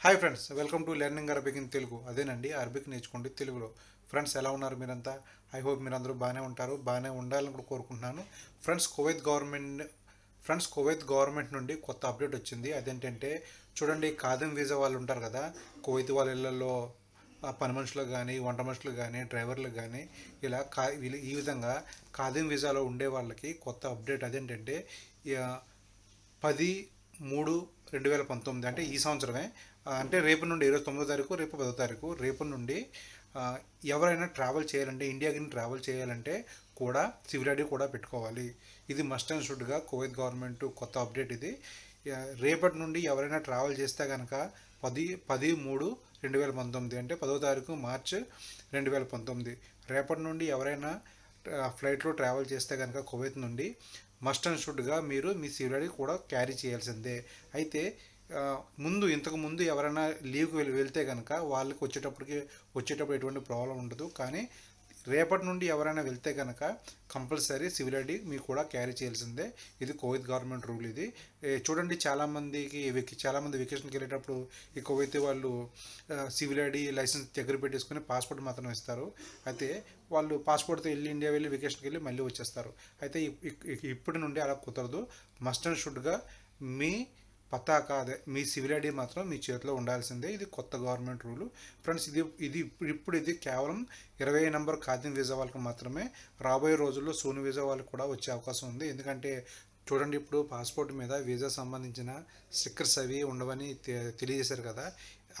Hi friends welcome to learning Arabic in Telugu అదేనండి Arabic నేర్చుకోండి తెలుగులో. ఫ్రెండ్స్ ఎలా ఉన్నారు మీరంతా? ఐ హోప్ మీరందరూ బాగానే ఉంటారు బాగానే ఉండాలని కూడా కోరుకుంటున్నాను. Friends Kuwait government friends Kuwait government నుండి కొత్త అప్డేట్ వచ్చింది. అదేంటంటే చూడండి కాదం వీసా వాళ్ళు ఉంటారు కదా కువైత్ వాళ్ళ ఇళ్ళల్లో పని మనుషులు కానీ వంట మనుషులు కానీ డ్రైవర్లు కానీ ఇలా కా వీళ్ళు- ఈ విధంగా కాదం వీసాలో ఉండే వాళ్ళకి కొత్త అప్డేట్ అదేంటంటే పది మూడు రెండు వేల పంతొమ్మిది అంటే ఈ సంవత్సరమే. అంటే రేపు నుండి ఇరవై తొమ్మిదో తారీఖు రేపు పదో తారీఖు రేపు నుండి ఎవరైనా ట్రావెల్ చేయాలంటే ఇండియాకి ట్రావెల్ చేయాలంటే కూడా సివిల్ ఐడి కూడా పెట్టుకోవాలి. ఇది మస్ట్ అండ్ షుడ్గా కువైత్ గవర్నమెంట్ కొత్త అప్డేట్ ఇది. రేపటి నుండి ఎవరైనా ట్రావెల్ చేస్తే కనుక పది పది మూడు రెండు వేల పంతొమ్మిది అంటే పదో తారీఖు మార్చ్ రెండు వేల పంతొమ్మిది. రేపటి నుండి ఎవరైనా ఫ్లైట్లో ట్రావెల్ చేస్తే కనుక కువైత్ నుండి మస్ట్ అండ్ షుడ్గా మీరు మీ సివిల్ కూడా క్యారీ చేయాల్సిందే. అయితే ముందు ఇంతకు ముందు ఎవరైనా లీవ్కి వెళ్ళి వెళ్తే కనుక వాళ్ళకి వచ్చేటప్పటికి వచ్చేటప్పుడు ఎటువంటి ప్రాబ్లం ఉండదు. కానీ రేపటి నుండి ఎవరైనా వెళ్తే కనుక కంపల్సరీ సివిల్ ఐడి మీకు కూడా క్యారీ చేయాల్సిందే. ఇది కోవిత్ గవర్నమెంట్ రూల్ ఇది. చూడండి చాలామందికి చాలామంది వెకేషన్కి వెళ్ళేటప్పుడు ఈ కోవిత్ వాళ్ళు సివిల్ ఐడి లైసెన్స్ దగ్గర పెట్టేసుకుని పాస్పోర్ట్ మాత్రం ఇస్తారు. అయితే వాళ్ళు పాస్పోర్ట్తో వెళ్ళి ఇండియా వెళ్ళి వెకేషన్కి వెళ్ళి మళ్ళీ వచ్చేస్తారు. అయితే ఇప్పటి నుండి అలా కుదరదు. మస్ట్ అండ్ షుడ్గా మీ పతాక అదే మీ సివిల్ ఐడి మాత్రం మీ చేతిలో ఉండాల్సిందే. ఇది కొత్త గవర్నమెంట్ రూలు. ఫ్రెండ్స్ ఇది ఇది ఇప్పుడు ఇప్పుడు ఇది కేవలం ఇరవై నెంబర్ ఖాదీం వీసా వాళ్ళకి మాత్రమే. రాబోయే రోజుల్లో సోను వీసా వాళ్ళకి కూడా వచ్చే అవకాశం ఉంది. ఎందుకంటే చూడండి ఇప్పుడు పాస్పోర్ట్ మీద వీసా సంబంధించిన స్టిక్కర్స్ అవి ఉండవని తె- తెలియజేశారు కదా.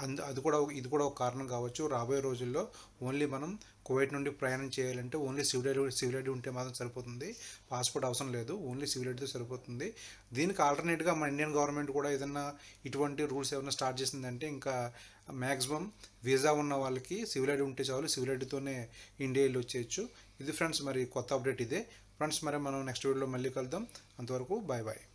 అందు అది కూడా ఇది కూడా ఒక కారణం కావచ్చు. రాబోయే రోజుల్లో ఓన్లీ మనం కువైట్ నుండి ప్రయాణం చేయాలంటే only civil ID civil ID ఉంటే మాత్రం సరిపోతుంది. పాస్పోర్ట్ అవసరం లేదు. ఓన్లీ సివిల్ ఐడితో సరిపోతుంది. దీనికి ఆల్టర్నేట్గా మన ఇండియన్ గవర్నమెంట్ కూడా ఏదైనా ఇటువంటి రూల్స్ ఏమైనా స్టార్ట్ చేసిందంటే ఇంకా మ్యాక్సిమం వీసా ఉన్న వాళ్ళకి సివిల్ ఐడి ఉంటే చాలు సివిల్ ఐడితోనే ఇండియా వెళ్ళి వచ్చేయచ్చు. ఇది ఫ్రెండ్స్ మరి కొత్త అప్డేట్ ఇదే. ఫ్రెండ్స్ మరి మనం నెక్స్ట్ వీడియోలో మళ్ళీ కలుద్దాం. అంతవరకు బాయ్ బాయ్